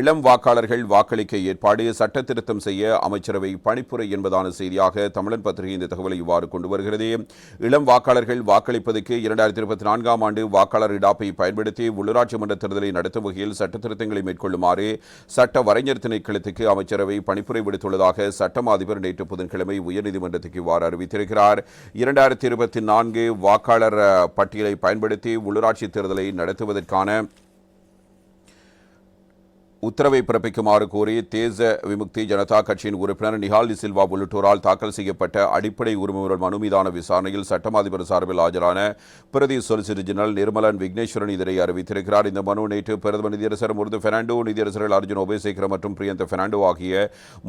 இளம் வாக்காளர்கள் வாக்களிக்க ஏற்பாடு சட்ட திருத்தம் செய்ய அமைச்சரவை பணிப்புரை என்பதான செய்தியாக தமிழன் பத்திரிகை இந்த தகவலை இவ்வாறு கொண்டு வருகிறது. இளம் வாக்காளர்கள் வாக்களிப்பதற்கு இரண்டாயிரத்தி இருபத்தி நான்காம் ஆண்டு வாக்காளர் இடாப்பை பயன்படுத்தி உள்ளூராட்சி மன்ற தேர்தலை நடத்தும் வகையில் சட்ட திருத்தங்களை மேற்கொள்ளுமாறு சட்ட வரைஞர் திணைக்களத்துக்கு அமைச்சரவை பணிப்புரை விடுத்துள்ளதாக சட்டம் அதிபர் நேற்று புதன்கிழமை உயர்நீதிமன்றத்துக்கு இவ்வாறு அறிவித்திருக்கிறார். இரண்டாயிரத்தி இருபத்தி நான்கு வாக்காளர் பட்டியலை பயன்படுத்தி உள்ளூராட்சி தேர்தலை நடத்துவதற்கான உத்தரவை பிறப்பிக்குமாறு கோரி தேச விமுக்தி ஜனதா கட்சியின் உறுப்பினர் நிஹாலி சில்வா உள்ளிட்டோரால் தாக்கல் செய்யப்பட்ட அடிப்படை உரிமையுடன் மனு மீதான விசாரணையில் சட்டம் அதிபர் சார்பில் ஆஜரான பிரதி சொலிசிட்டர் ஜெனரல் நிர்மலன் விக்னேஸ்வரன் இதனை அறிவித்திருக்கிறார். இந்த மனு நேற்று பிரதமர் நிதியரசர் முருது பெர்னாண்டோ நிதியரசர்கள் அர்ஜுன் ஒபேசேகர் மற்றும் பிரியந்த பெர்னாண்டோ ஆகிய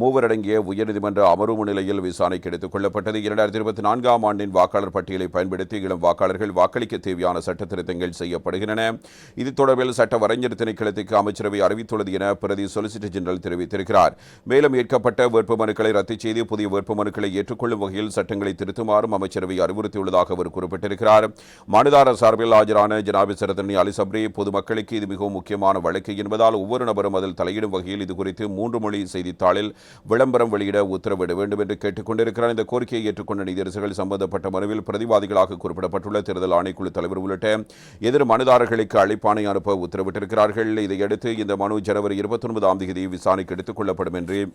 மூவரடங்கிய உயர்நீதிமன்ற அமர்வு நிலையில் விசாரணைக்கு எடுத்துக் கொள்ளப்பட்டது. இரண்டாயிரத்தி இருபத்தி நான்காம் ஆண்டின் வாக்காளர் பட்டியலை பயன்படுத்தி இளம் வாக்காளர்கள் வாக்களிக்க தேவையான சட்ட திருத்தங்கள் செய்யப்படுகின்றன. இது தொடர்பில் சட்ட வரைஞர் திணைக்களத்துக்கு அமைச்சரவை அறிவித்துள்ளது என பிரதி சொலிசிட்டர் ஜெனரல் தெரிவித்திருக்கிறார். மேலும் ஏற்கப்பட்ட வேட்புமனுக்களை ரத்து செய்து புதிய வேட்புமனுக்களை ஏற்றுக்கொள்ளும் வகையில் சட்டங்களை திருத்துமாறும் அமைச்சரவை அறிவுறுத்தியுள்ளதாக அவர் குறிப்பிட்டிருக்கிறார். மனுதாரர் சார்பில் ஆஜரான ஜனாபி சரதனி பொதுமக்களுக்கு இது மிகவும் முக்கியமான வழக்கு என்பதால் ஒவ்வொரு நபரும் அதில் தலையிடும் வகையில் இதுகுறித்து மூன்று மொழி செய்தித்தாளில் விளம்பரம் வெளியிட உத்தரவிட வேண்டும் என்று கேட்டுக் கொண்டிருக்கிறார். இந்த கோரிக்கையை ஏற்றுக்கொண்ட நீதியரசர்கள் சம்பந்தப்பட்ட மனுவில் பிரதிவாதிகளாக குறிப்பிடப்பட்டுள்ள தேர்தல் ஆணைக்குழு தலைவர் உள்ளிட்ட எதிர் மனுதாரர்களுக்கு அழைப்பானை அனுப்ப உத்தரவிட்டிருக்கிறார்கள். இதையடுத்து இந்த மனு ஜனவரி இருபத்தி இருபத்தொன்பதாம் தேதி விசாரணைக்கு எடுத்துக் கொள்ளப்படும் என்று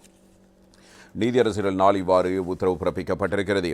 நீதியரசர்கள் நாள் இவ்வாறு உத்தரவு பிறப்பிக்கப்பட்டிருக்கிறது.